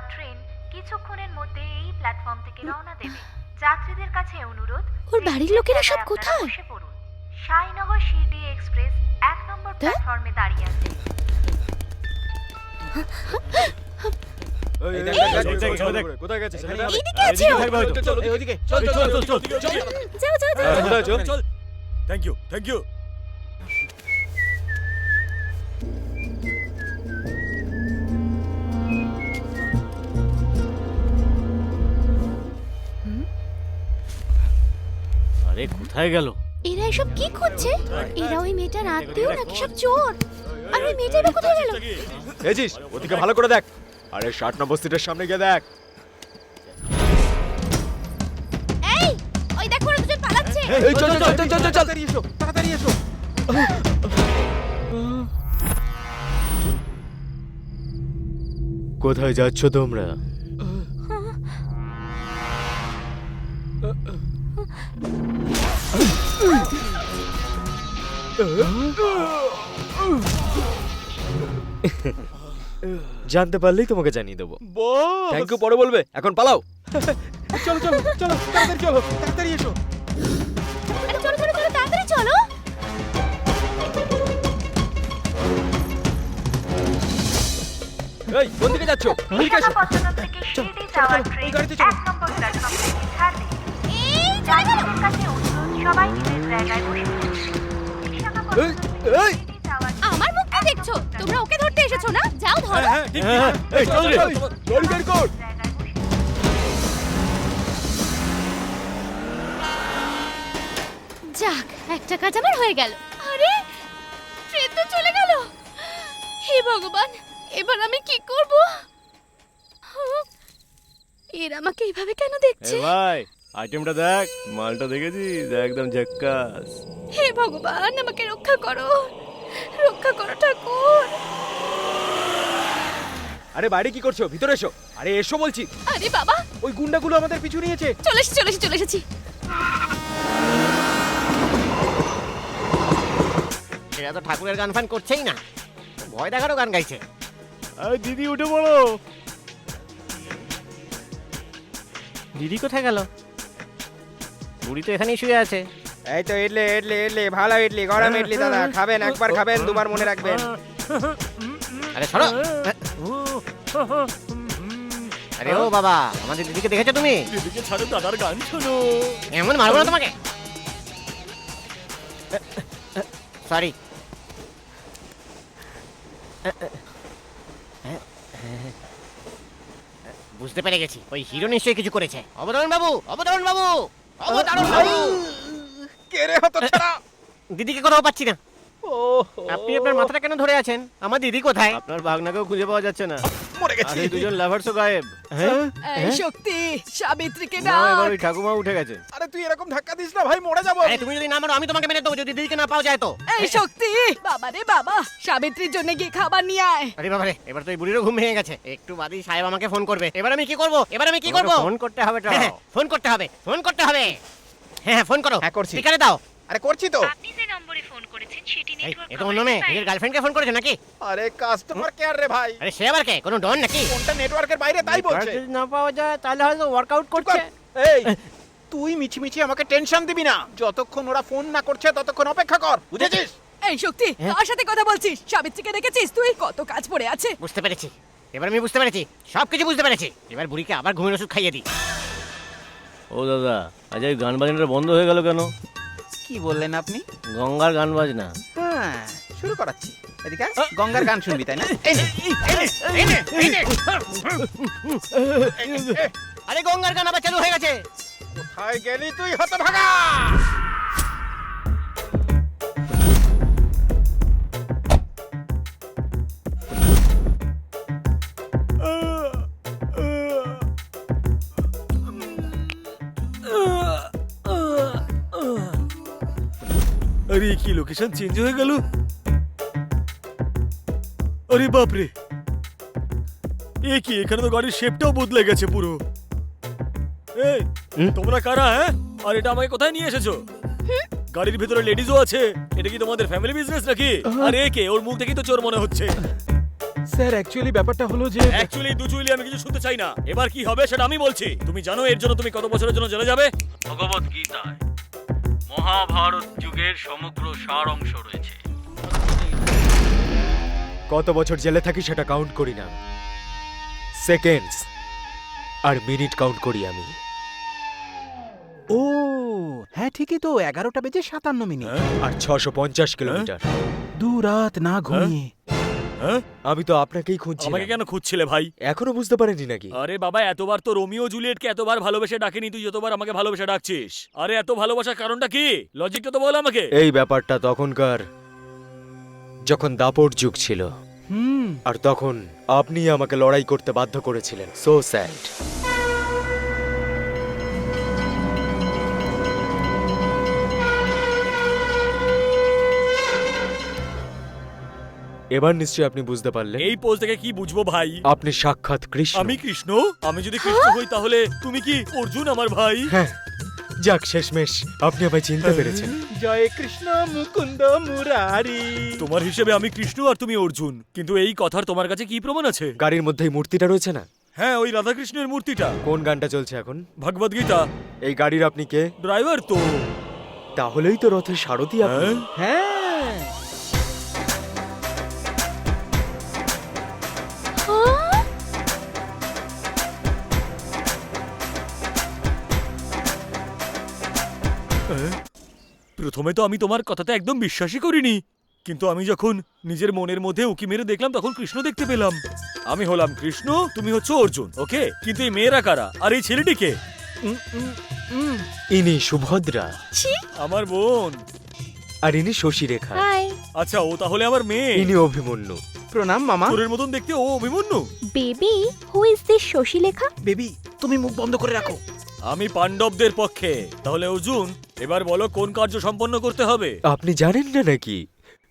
যাওয়ার ট্রেন কিছুক্ষণের মধ্যে এই প্ল্যাটফর্ম থেকে রওনা দেবে যাত্রীদের কাছে অনুরোধ ওর বাড়ির লোকেরা সব কোথায়? বসে পড়ুন সাইনগর শিরডি এক্সপ্রেস এক নম্বর প্ল্যাটফর্মে দাঁড়িয়ে আছে। কোথায় গেছে। চল, চল, চল, চল, চল, চল, চল। যাও যাও যাও কোথায়, চল। চল থ্যাংক ইউ থ্যাংক ইউ আরে কোথায় গেল? এরা এসব কি করছে? এরা ওই মেয়েটার আত্মীয় নাকি সব চোর? আর ওই মেয়েটা এবার কোথায় গেল? এজিস ওদিকে ভালো করে দেখ। আরে ষাট নম্বর সিটের সামনে গিয়ে দেখ। এই ওই দেখো ওরা দুজন পালাচ্ছে। এই চল চল চল চল চল। তাড়াতাড়ি এসো তাড়াতাড়ি এসো। কোথায় যাচ্ছ তোমরা? জানতে পারলেই তোমাকে জানিয়ে দেবো থ্যাংক ইউ পরে বলবে এখন পালাও চলো চলো চলো তাড়াতাড়ি চলো তাড়াতাড়ি এসো আরে চলো চলো চলো তাড়াতাড়ি চলো এই কোন দিকে যাচ্ছ এদিকে এসো বিশাখাপত্তনম যাওয়ার ট্রেন এক নম্বর প্ল্যাটফর্ম থেকে ছাড়বে এই চলে গেল যাত্রীদের কাছে অনুরোধ সবাই নিজের জায়গায় বসে এই, আমার মুখটা দেখছ? তোমরা ওকে ধরতে এসেছ না? যাও ধরো। হ্যাঁ ঠিক হ্যাঁ, হ্যাঁ, এই চল রে গাড়ি বের কর। যাক একটা কাজ আমার হয়ে গেল। আরে ট্রেন তো চলে গেল। হে ভগবান এবার আমি কি করব? এর আমাকে এইভাবে কেন দেখছে? ভাই আইটেমটা দেখ মালটা দেখেছিস? একদম ঝাক্কাস। হে ভগবান আমাকে রক্ষা করো। রক্ষা করো ঠাকুর। আরে বাইরে কি করছ? ভিতরে এসো। আরে এসো বলছি। আরে বাবা। ওই গুন্ডাগুলো আমাদের পিছু নিয়েছে। চলে এসেছি চলে এসেছি চলে এসেছি। এরা তো ঠাকুরের গান ফান করছেই না। ভয় দেখারও গান গাইছে। আরে দিদি উঠে পড়ো। দিদি কোথায় গেল? বুড়ি তো এখানেই শুয়ে আছে। এই তো ইডলি ইডলি ইডলি ভালো ইডলি গরম ইডলি দাদা খাবেন একবার খাবেন দুবার মনে রাখবেন। আরে সরো। আরে ও বাবা আমাদের দিদিকে দেখেছ তুমি? দিদিকে ছাড়ো দাদার গান শোনো। এমন মারবো না তোমাকে। সরি বুঝতে পেরে গেছি ওই হিরো নিশ্চয়ই কিছু করেছে। অবতরণ বাবু অবতরণ বাবু! অবতরণ বাবু কে রে হতো ছাড়া? দিদিকে কোথাও পাচ্ছি না। আপনি আপনার মাথাটা কেন ধরে আছেন? আমার দিদি কোথায়? আপনার ভাগনাকেও খুঁজে পাওয়া যাচ্ছে না। মরে গেছি। আর এই দুজন লাভার্সও গায়েব। হ্যাঁ? এই শক্তি সাবিত্রীকে না ডাক। এবার ওই ঠাকুমা উঠে গেছে। আরে তুই এরকম ধাক্কা দিস না ভাই মরে যাব আরে তুমি যদি না মারো আমি তোমাকে মেরে দেবো যদি দিদিকে না পাওয়া যায় তো। এই শক্তি বাবা রে বাবা সাবিত্রীর জন্য গিয়ে খাবার নিয়ে আয়। আরে বাবারে এবার তো এই বুড়িরও ঘুম ভেঙে গেছে। একটু বাদেই সাহেব আমাকে ফোন করবে। এবার আমি কি করব? এবার আমি কি করব? ফোন করতে হবে তো। হ্যাঁ, ফোন করতে হবে ফোন করতে হবে। হ্যাঁ হ্যাঁ, ফোন করো। হ্যাঁ, করছি। স্পিকারে দাও। আরে করছি তো। আপনি যে নম্বরে ফোন করেছেন সেটি নেটওয়ার্ক এ তো অন্য মেয়ে নিজের গার্লফ্রেন্ডকে ফোন করেছে নাকি? আরে কাস্টমার কেয়ার রে ভাই। আরে সে আবার কে? কোনো ডন নাকি? ফোনটা নেটওয়ার্কের বাইরে তাই বলছে। যদি না পাওয়া যায় তাহলে হয়তো ওয়ার্কআউট করছে। এই তুই মিছিমিছি আমাকে টেনশন দিবি না। যতক্ষণ ওরা ফোন না করছে ততক্ষণ অপেক্ষা কর। বুঝেছিস? এই শক্তি কার সাথে কথা বলছিস। সাবিত্রীকে দেখেছিস তুই? কত কাজ পড়ে আছে। বুঝতে পেরেছি। এবার আমি বুঝতে পেরেছি। সব কিছু বুঝতে পেরেছি। এবার বুড়িকে আবার ঘুমের ওষুধ খাইয়ে দিই। ও দাদা আজ এই গান বাজনাটা বন্ধ হয়ে গেল কেন? কি বললেন আপনি? গঙ্গার গান বাজনা। হ্যাঁ শুরু করাচ্ছি। এদিকে আয়, গঙ্গার গান শুনবি তাই না? এই নে, আরে গঙ্গার গান আবার চালু হয়ে গেছে। কোথায় গেলি তুই হত আরে কি লোকেশন চেঞ্জ হয়ে গেল? আরে বাপরে। এ কি এখানে তো গাড়ির শেপটাও বদলে গেছে পুরো। এই তোমরা কারা হ্যাঁ? আর এটা আমাকে কোথায় নিয়ে এসেছ? গাড়ির ভিতরে লেডিজও আছে এটা কি তোমাদের ফ্যামিলি বিজনেস নাকি? আর এ কে ওর মুখ দেখেই তো চোর মনে হচ্ছে। স্যার অ্যাকচুয়ালি ব্যাপারটা হলো যে অ্যাকচুয়ালি দুচুইলি আমি কিছু শুনতে চাই না। এবার কি হবে সেটা আমি বলছি। তুমি জানো এর জন্য তুমি কত বছরের জন্য জেলে যাবে? ভগবত গীতায়। মহাভারত যুগের সমগ্র সার অংশ রয়েছে। কত বছর জেলে থাকি সেটা কাউন্ট করি না। সেকেন্ডস আর মিনিট কাউন্ট করি আমি। ও হ্যাঁ ঠিকই তো এগারোটা বেজে সাতান্ন মিনিট। আর ছশো পঞ্চাশ কিলোমিটার। দু রাত না ঘুমিয়ে। হ্যাঁ? আমি তো আপনাকেই খুঁজছি আমাকে কেন খুঁজছিলে ভাই? এখনও বুঝতে পারেনি নাকি? আরে বাবা এতবার তো রোমিও জুলিয়েটকে এতবার ভালোবেসে ডাকেনি তুই যতবার আমাকে ভালোবেসে ডাকছিস। আরে এত ভালোবাসার কারণটা কি? লজিকটা তো বল আমাকে। এই ব্যাপারটা তখনকার যখন দাপট যুগ ছিল। হুম। আর তখন আপনি আমাকে লড়াই করতে বাধ্য করেছিলেন। সো স্যাড এবার নিশ্চয়ই আপনি বুঝতে পারলেন। এই পোজ থেকে কি বুঝব ভাই? আপনি সাক্ষাৎ কৃষ্ণ। আমি কৃষ্ণ? আমি যদি কৃষ্ণ হই তাহলে তুমি কি অর্জুন আমার ভাই? হ্যাঁ যাক শেষমেশ আপনি আমায় চিনতে পেরেছেন। জয় কৃষ্ণ মুকুন্দ মুরারি। তোমার হিসেবে আমি কৃষ্ণ আর তুমি অর্জুন। কিন্তু এই কথার তোমার কাছে কি প্রমাণ আছে? গাড়ির মধ্যে এই মূর্তিটা রয়েছে না? হ্যাঁ ওই রাধাকৃষ্ণের মূর্তিটা। কোন গানটা চলছে এখন? ভগবদ গীতা। এই গাড়ির আপনি কে? ড্রাইভার তো। তাহলেই তো রথের সারথি আপনি। হ্যাঁ হ্যাঁ? হ্যাঁ? প্রথমে তো আমি তোমার কথাতে একদম বিশ্বাসই করিনি। কিন্তু আমি যখন নিজের মনের মধ্যে উকি মেরে দেখলাম তখন কৃষ্ণ দেখতে পেলাম। আমি হলাম কৃষ্ণ তুমি হচ্ছে অর্জুন ওকে কিন্তু এই মেয়েরা কারা? আর এই ছেলেটিকে। ইনি সুভদ্রা। আমার বোন। আর ইনি শশীরেখা। আচ্ছা ও তাহলে আমার মেয়ে। ইনি অভিমন্যু। প্রণাম মামা। তোরের মতন দেখতে ও Abhimanyu? Baby who is this Shashilekha? Baby তুমি মুখ বন্ধ করে রাখো। আমি পাণ্ডবদের পক্ষে। তাহলে অর্জুন এবার বলো কোন কার্য সম্পন্ন করতে হবে? আপনি জানেন না নাকি?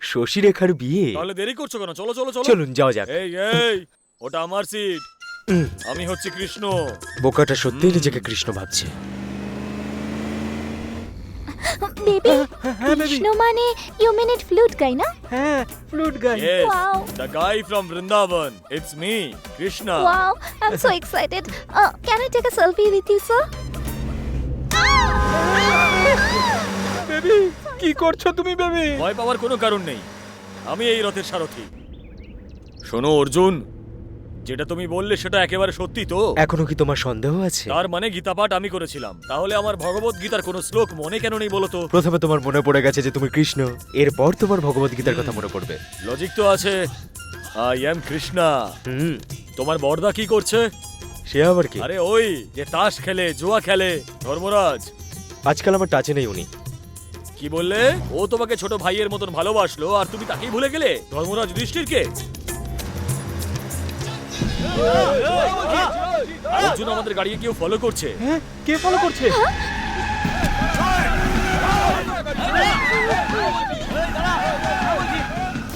শশীরেখার বিয়ে। তাহলে দেরি করছ কেন? চলো চলো চলো। চলুন যাওয়া যাক। এই এই ওটা আমার সিট আমি হচ্ছে কৃষ্ণ। বোকাটা সত্যিই নিজেকে কৃষ্ণ ভাবছে। বেবি হ্যাঁ বেবি। কৃষ্ণ মানে you mean it flute guy না? হ্যাঁ flute guy Yes, Wow. the guy from Vrindavan. It's me, Krishna. Wow I am so excited can I take a selfie with you sir baby? কি করছ তুমি baby? ভয় পাওয়ার কোনো কারণ নেই। আমি এই রথের সারথি। শোনো অর্জুন। যেটা তুমি বললে সেটা একেবারে সত্যি তো। এখনও কি তোমার সন্দেহ আছে? তার মানে গীতা পাঠ আমি করেছিলাম। তাহলে আমার ভগবত গীতার কোনো শ্লোক মনে কেন নেই বলো তো? প্রথমে তোমার মনে পড়ে গেছে যে তুমি কৃষ্ণ এরপর তোমার ভগবত গীতার কথা মনে পড়বে। লজিক তো আছে। I am Krishna hmm. তোমার বর্দা কি করছে? সে আবার কি? আরে ওই যে তাস খেলে জুয়া খেলে ধর্মরাজ। আজকাল আমার টাচে নেই উনি। কি বললে? ও তোমাকে ছোট ভাইয়ের মতন ভালোবাসলো আর তুমি তাকেই ভুলে গেলে? ধর্মরাজ যুধিষ্ঠিরকে অর্জুন আমাদের গাড়িকে কেউ ফলো করছে। হ্যাঁ? কে ফলো করছে?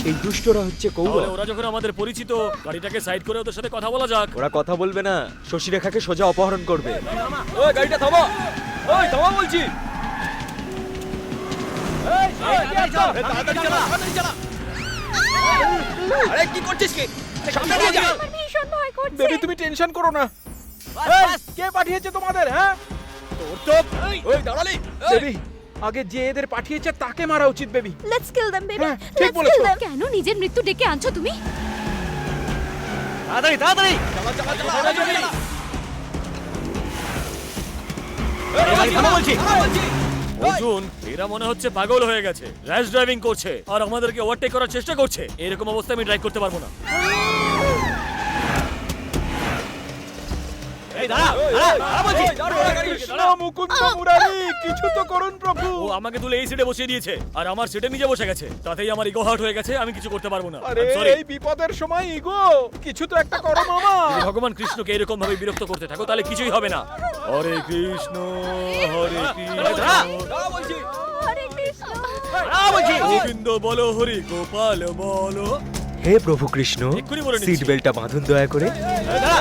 এই দুষ্টরা হচ্ছে কৌরব। ওরা যখন আমাদের পরিচিত গাড়িটাকে সাইড করে ওদের সাথে কথা বলা যাক। ওরা কথা বলবে না শশীরেখাকে সোজা অপহরণ করবে। ওই গাড়িটা থামা। ওই থামা বলছি। তুমি টেনশন করো না। কে পাঠিয়েছে তোমাদের হ্যাঁ? আগে যে এদের পাঠিয়েছে তাকে মারা উচিত baby. Let's kill them baby ঠিক বলেছ। কেন নিজের মৃত্যু ডেকে আনছো তুমি? তাড়াতাড়ি তাড়াতাড়ি। চালা চালা চালা চালা বলছি বলছি। অর্জুন এরা মনে হচ্ছে পাগল হয়ে গেছে। র্যাশ ড্রাইভিং করছে আর আমাদেরকে ওভারটেক করার চেষ্টা করছে। এরকম অবস্থায় আমি ড্রাইভ করতে পারব না। এই দাঁড়া দাঁড়া, দাঁড়া বলছি। কৃষ্ণ মুকুন্দ মুরারি কিছু তো করুন প্রভু। ও আমাকে তুলে এই সিটে বসিয়ে দিয়েছে আর আমার সিটে নিজে বসে গেছে। তাতেই আমার ইগো হার্ট হয়ে গেছে আমি কিছু করতে পারব না। আরে এই বিপদের সময় ইগো কিছু তো একটা করো মামা। ভগবান কৃষ্ণকে এরকম ভাবে বিরক্ত করতে থাকো তাহলে কিছুই হবে না। হরে কৃষ্ণ হরে কৃষ্ণ হরে বলছি গোবিন্দ বলো হরি গোপাল বলো হে প্রভু কৃষ্ণ। সিট বেল্টটা বাঁধুন দয়া করে দাঁড়া